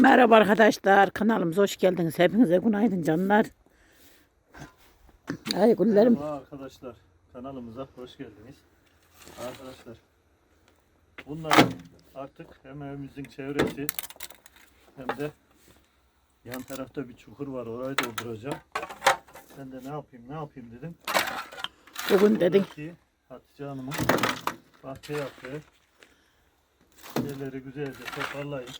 Merhaba arkadaşlar. Kanalımıza hoş geldiniz. Hepinize günaydın canlar. Ay günlerim. Merhaba arkadaşlar kanalımıza hoş geldiniz. Arkadaşlar bunlar artık hem evimizin çevresi hem de yan tarafta bir çukur var orayı dolduracağım. Ben de ne yapayım ne yapayım dedim. Bugün Buradaki Hatice Hanım'ın bahçe yaptığı yerleri güzelce toparlayın.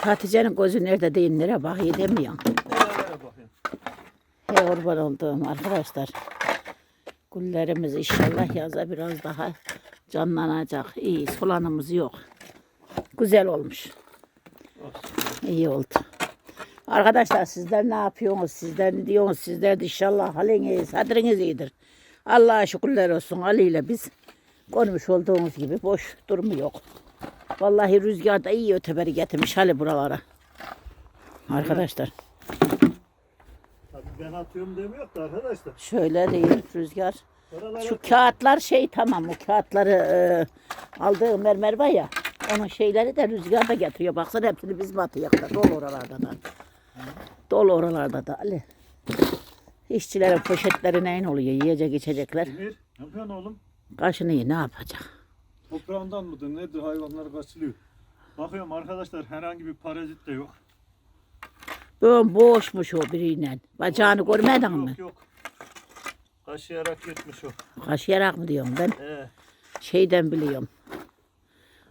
Hatice'nin gözü nerede değil nereye bakıyor bakayım. He kurban olduğum arkadaşlar. Güllerimiz inşallah yaza biraz daha canlanacak. İyi solanımız yok. Güzel olmuş. İyi oldu. Arkadaşlar sizler ne yapıyorsunuz? Sizler diyorsunuz? Sizler de inşallah haliniz, hadriniz iyidir. Allah'a şükürler olsun. Ali ile biz konmuş olduğumuz gibi boş durumu yok. Vallahi rüzgar da iyi öteberi getirmiş hali buralara. Arkadaşlar Tabii ben atıyorum demiyor da arkadaşlar. şöyle değil rüzgar. Oralara Şu kağıtlar şey tamam o kağıtları e, aldığı mermer var ya onun şeyleri de rüzgar da getiriyor. Baksana hepsini biz mi atıyoruz da dolu oralarda da. Dolu oralarda da Ali. İşçilerin poşetleri neyin oluyor? Yiyecek içecekler. Emir, ne yapıyorsun oğlum? Kaşını iyi ne yapacak? Toprağından mıdır nedir hayvanlar kaçılıyor. Bakıyorum arkadaşlar herhangi bir parazit de yok. Böyle boşmuş o biriyle. Bacağını görmedin mi? Yok yok. Kaşıyarak yırtmış o. Kaşıyarak mı diyorum ben? Ee, Şeyden biliyorum.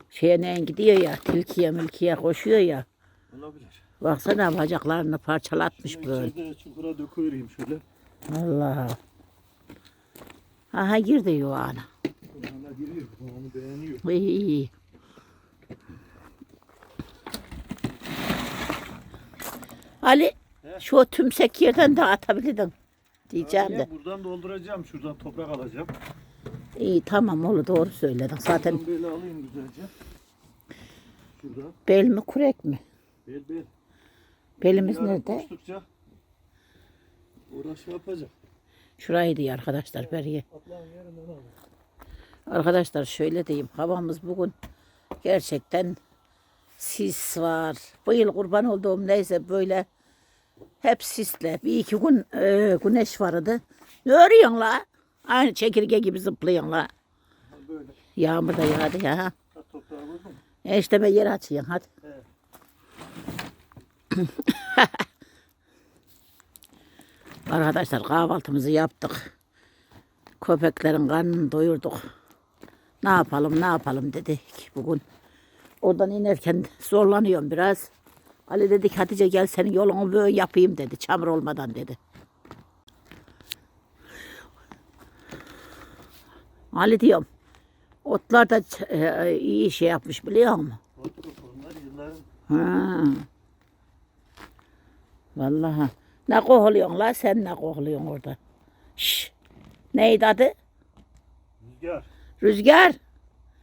Şeye neyin gidiyor ya tilkiye milkiye koşuyor ya. olabilir. Baksana bacaklarını parçalatmış Şunu böyle. içeride çukura döküvereyim şöyle. Allah. Aha girdi yuvana. Kulağına giriyor. Kulağını beğeniyor. İyi. Ali He? şu tümsek yerden de atabilirdin. Diyeceğim de. Buradan dolduracağım. Şuradan toprak alacağım. İyi tamam oğlu doğru söyledin. Zaten Buradan böyle alayım güzelce. Şuradan. bel mi kurek mi? Bel bel. Belimiz Yarın nerede? koştukça uğraş yapacak. Şurayı diyor arkadaşlar beriye. Atlan yerinden al. Arkadaşlar şöyle diyeyim. Havamız bugün gerçekten sis var. Bu yıl kurban olduğum neyse böyle hep sisle. Bir iki gün e, güneş vardı. Ne örüyorsun la? Aynı çekirge gibi zıplıyorsun la. Böyle. Yağmur da yağdı ya. E işte ben yer açıyorum hadi. Evet. Arkadaşlar kahvaltımızı yaptık. Köpeklerin karnını doyurduk. Ne yapalım ne yapalım dedik bugün. Oradan inerken zorlanıyorum biraz. Ali dedik Hatice gel senin yolunu böyle yapayım dedi. Çamur olmadan dedi. Ali diyorum. Otlar da e, iyi şey yapmış biliyor musun? Ha. Vallahi. Ne kohluyorsun la sen ne kohluyorsun orada? Şş. Neydi adı? rüzgar. Rüzgar.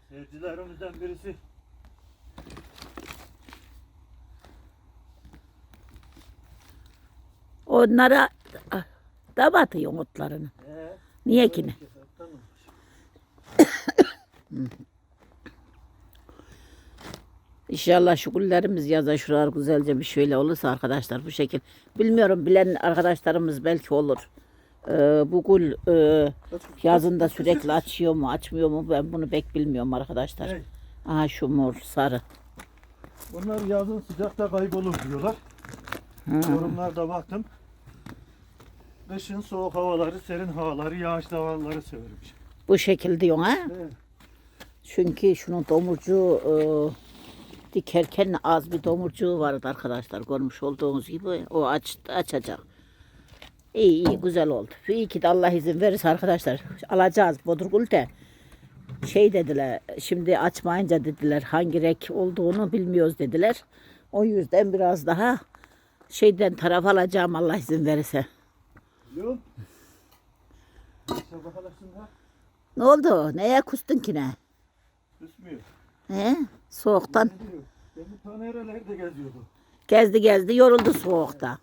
Seyircilerimizden birisi Onlara ah, da batıyorsun otlarını. ee, Niye ki ne? İnşallah şu güllerimiz yaza şuralar güzelce bir şöyle olursa arkadaşlar bu şekil. Bilmiyorum bilen arkadaşlarımız belki olur. Ee, bu gül e, yazında sürekli açıyor mu açmıyor mu ben bunu pek bilmiyorum arkadaşlar. Hey, Aha şu mor sarı. Bunlar yazın sıcakta kaybolur diyorlar. Yorumlarda baktım. Kışın soğuk havaları, serin havaları, yağışlı havaları severmiş. Bu şekil diyorsun ha? Evet. Çünkü şunun domurcuğu e, dikerken az bir domurcuğu vardı arkadaşlar. Görmüş olduğunuz gibi o aç, açacak. İyi iyi güzel oldu. İyi ki de Allah izin verirse arkadaşlar alacağız Bodrugul de. Şey dediler şimdi açmayınca dediler hangi renk olduğunu bilmiyoruz dediler. O yüzden biraz daha şeyden taraf alacağım Allah izin verirse. Ne oldu? Neye kustun ki ne? küsmüyor. He? Soğuktan. Ne diyor? Benim ta nerelerde geziyordu. Gezdi gezdi yoruldu soğukta.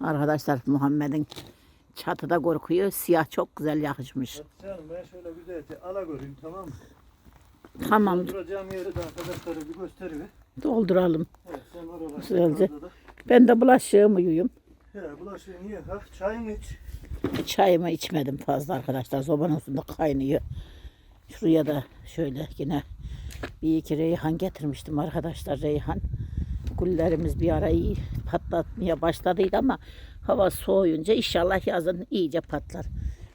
Arkadaşlar Muhammed'in çatıda korkuyor. Siyah çok güzel yakışmış. Hanım ben şöyle güzelce ala göreyim tamam mı? Tamam Duracağım yeri de arkadaşlara bir gösteriver. dolduralım. Evet sen oralar. Güzelce. Ben de bulaşığımı yuyum. He bulaşığını ye. Ha, çayını iç. Çayımı içmedim fazla arkadaşlar. Sobanın üstünde kaynıyor. Şuraya da şöyle yine bir iki reyhan getirmiştim arkadaşlar. Reyhan. Güllerimiz bir ara iyi patlatmaya başladıydı ama hava soğuyunca inşallah yazın iyice patlar.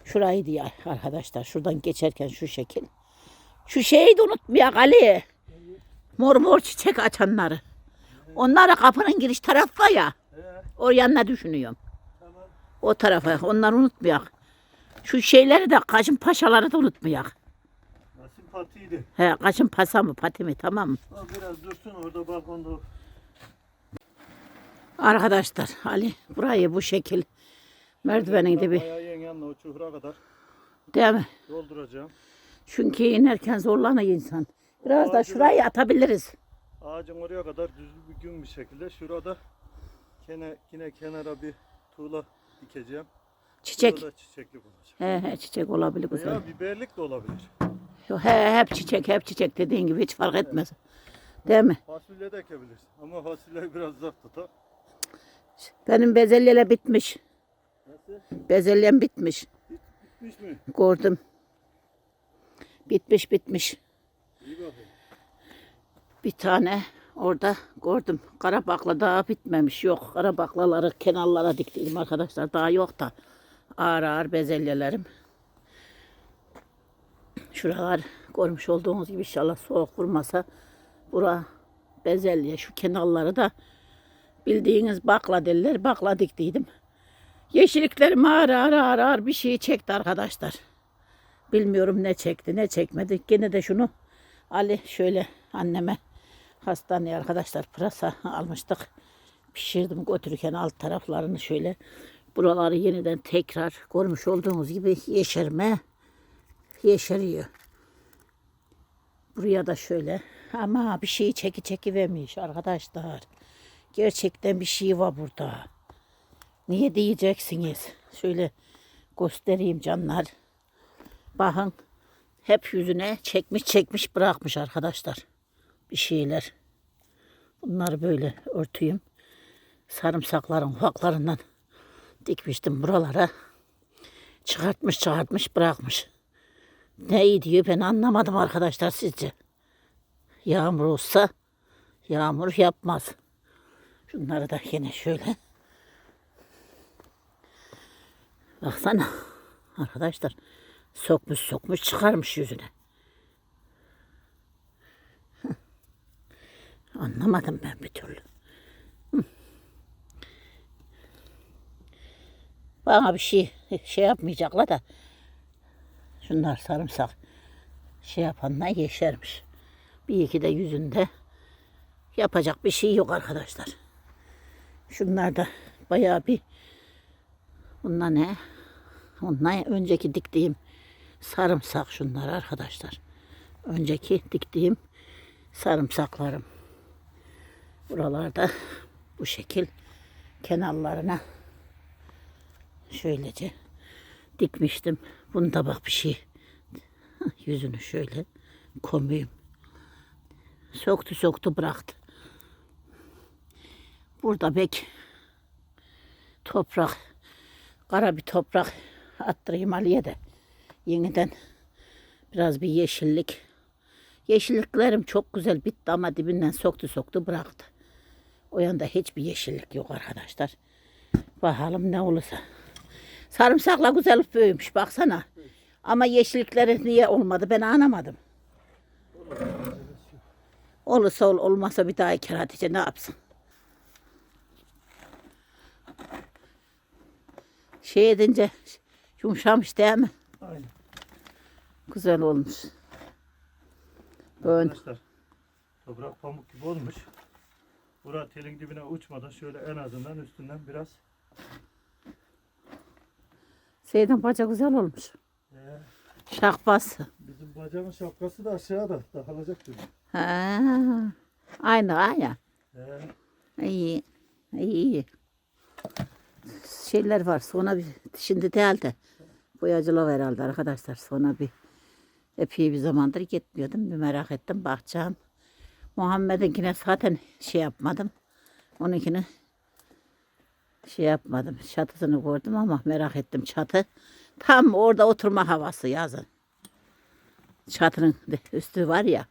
Şurayı diye arkadaşlar. Şuradan geçerken şu şekil. Şu şeyi de unutmayak Ali. Mor mor çiçek açanları. Onları kapının giriş tarafı var ya. Oraya ne düşünüyorum? O tarafa onları unutmayak. Şu şeyleri de kaşın paşaları da unutmayak. Nasıl patiydi. He kaşın pasa mı pati mi tamam mı? Biraz dursun orada balkonda. Arkadaşlar Ali burayı bu şekil merdivenin dibi Bayağı yengenle o çuhura kadar değil mi? dolduracağım. Çünkü inerken zorlanıyor insan. Biraz da şurayı atabiliriz. Ağacın oraya kadar düzgün bir şekilde. Şurada kene, yine kenara bir tuğla dikeceğim. Çiçek. Burada çiçeklik olacak. He he çiçek olabilir güzel. Veya biberlik de olabilir. Yo, He hep çiçek hep çiçek dediğin gibi hiç fark etmez. Değil mi? Fasulye de ekebilirsin. Ama fasulye biraz zor tutar. Benim bezelyeler bitmiş. Nasıl? Bezelyem bitmiş. Bitmiş mi? Gördüm. Bitmiş bitmiş. İyi. Bir tane orada gördüm. Kara bakla daha bitmemiş. Yok kara baklaları kenarlara diktim arkadaşlar. Daha yok da ağır ağır bezelyelerim. Şuralar görmüş olduğunuz gibi inşallah soğuk vurmasa bura bezelye şu kenarları da bildiğiniz bakla derler. Bakla diktiydim. Yeşilliklerim ağır ağır ağır ağır bir şey çekti arkadaşlar. Bilmiyorum ne çekti ne çekmedi. Gene de şunu Ali şöyle anneme hastaneye arkadaşlar pırasa almıştık. Pişirdim götürürken alt taraflarını şöyle buraları yeniden tekrar görmüş olduğunuz gibi yeşerme yeşeriyor. Buraya da şöyle ama bir şeyi çeki çeki vermiş arkadaşlar. Gerçekten bir şey var burada. Niye diyeceksiniz? Şöyle göstereyim canlar. Bakın hep yüzüne çekmiş çekmiş bırakmış arkadaşlar. Bir şeyler. Bunları böyle örtüyüm. Sarımsakların ufaklarından dikmiştim buralara. Çıkartmış çıkartmış bırakmış. Ne iyi diyor ben anlamadım arkadaşlar sizce. Yağmur olsa yağmur yapmaz. Şunları da yine şöyle. Baksana arkadaşlar. Sokmuş sokmuş çıkarmış yüzüne. Anlamadım ben bir türlü. Bana bir şey şey yapmayacaklar da şunlar sarımsak şey yapanlar yeşermiş. Bir iki de yüzünde yapacak bir şey yok arkadaşlar. Şunlar da bayağı bir bunlar ne? Onlar önceki diktiğim sarımsak şunlar arkadaşlar. Önceki diktiğim sarımsaklarım. Buralarda bu şekil kenarlarına şöylece dikmiştim. Bunda bak bir şey. Yüzünü şöyle komayım. Soktu soktu bıraktı. Burada bek toprak, kara bir toprak attırayım Ali'ye de yeniden biraz bir yeşillik. Yeşilliklerim çok güzel bitti ama dibinden soktu soktu bıraktı. O yanda hiçbir yeşillik yok arkadaşlar. Bakalım ne olursa. Sarımsakla güzel büyümüş baksana. Ama yeşillikleri niye olmadı ben anlamadım. Olursa ol, olmazsa bir daha iki Hatice ne yapsın? Şey edince yumuşamış değil mi? Aynen. Güzel olmuş. Böyle. Arkadaşlar toprak pamuk gibi olmuş. Bura telin dibine uçmadan şöyle en azından üstünden biraz Seyden baca güzel olmuş. e, Şakbaz. bizim bacağın şapkası da aşağıda takılacak gibi. Ha, aynı aya. E, İyi. İyi. Şeyler var. Sonra bir şimdi değil de boyacılar herhalde arkadaşlar. Sonra bir Epey bir zamandır gitmiyordum. Bir merak ettim bakacağım. Muhammed'inkine zaten şey yapmadım. Onunkini şey yapmadım. Çatısını gördüm ama merak ettim çatı. Tam orada oturma havası yazın. Çatının üstü var ya.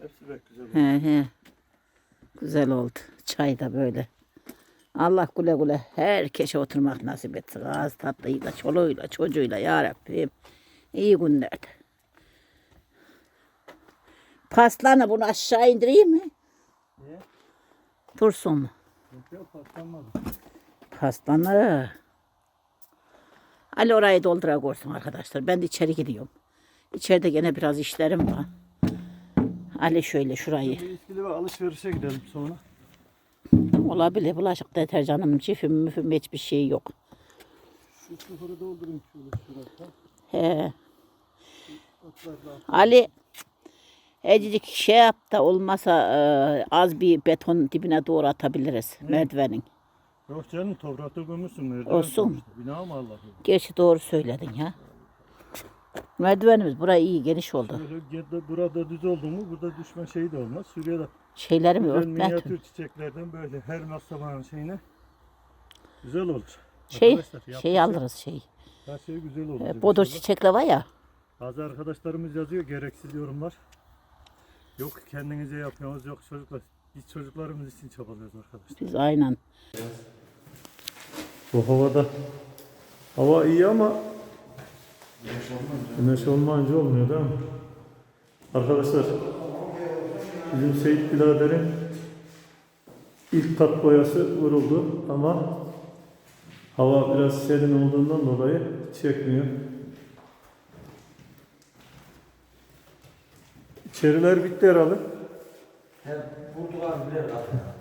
Hepsi pek güzel. oldu. He he. Güzel oldu. Çay da böyle. Allah güle güle herkese oturmak nasip etsin. Ağız tatlıyla, çoluğuyla, çocuğuyla ya Rabbim. İyi günlerde. Paslanı bunu aşağı indireyim mi? Niye? Dursun mu? Yok yok. Paslanı. Ali orayı doldura koysun arkadaşlar. Ben de içeri gidiyorum. İçeride gene biraz işlerim var. Ali şöyle şurayı. Bir alışverişe gidelim sonra. Olabilir. Bulaşık deterjanım, cifim, müfim hiçbir şey yok. Şu sıfırı doldurayım şöyle şurada. He. Ali Ecicik şey yap da olmasa e, az bir beton dibine doğru atabiliriz merdivenin. Yok canım toprakta gömürsün merdiven. Olsun. Bina mı Allah'ım? Gerçi doğru söyledin ya. Merdivenimiz burayı iyi geniş oldu. Burada düz oldu mu burada düşme şeyi de olmaz. Şuraya da Şeylerimi güzel örtme. minyatür çiçeklerden böyle her masamanın şeyine güzel olur. Şey, Arkadaşlar, şey alırız şey. Her şey güzel olur. E, bodur çiçekle var ya. Bazı arkadaşlarımız yazıyor gereksiz yorumlar. Yok kendinize yapıyorsunuz yok çocuklar. Biz çocuklarımız için çabalıyoruz arkadaşlar. Biz aynen. Bu havada hava iyi ama güneş olmayınca olmuyor değil mi? Arkadaşlar bizim Seyit biraderin ilk kat boyası vuruldu ama hava biraz serin olduğundan dolayı çekmiyor. İçeriler bitti herhalde. He, vurdular bile zaten.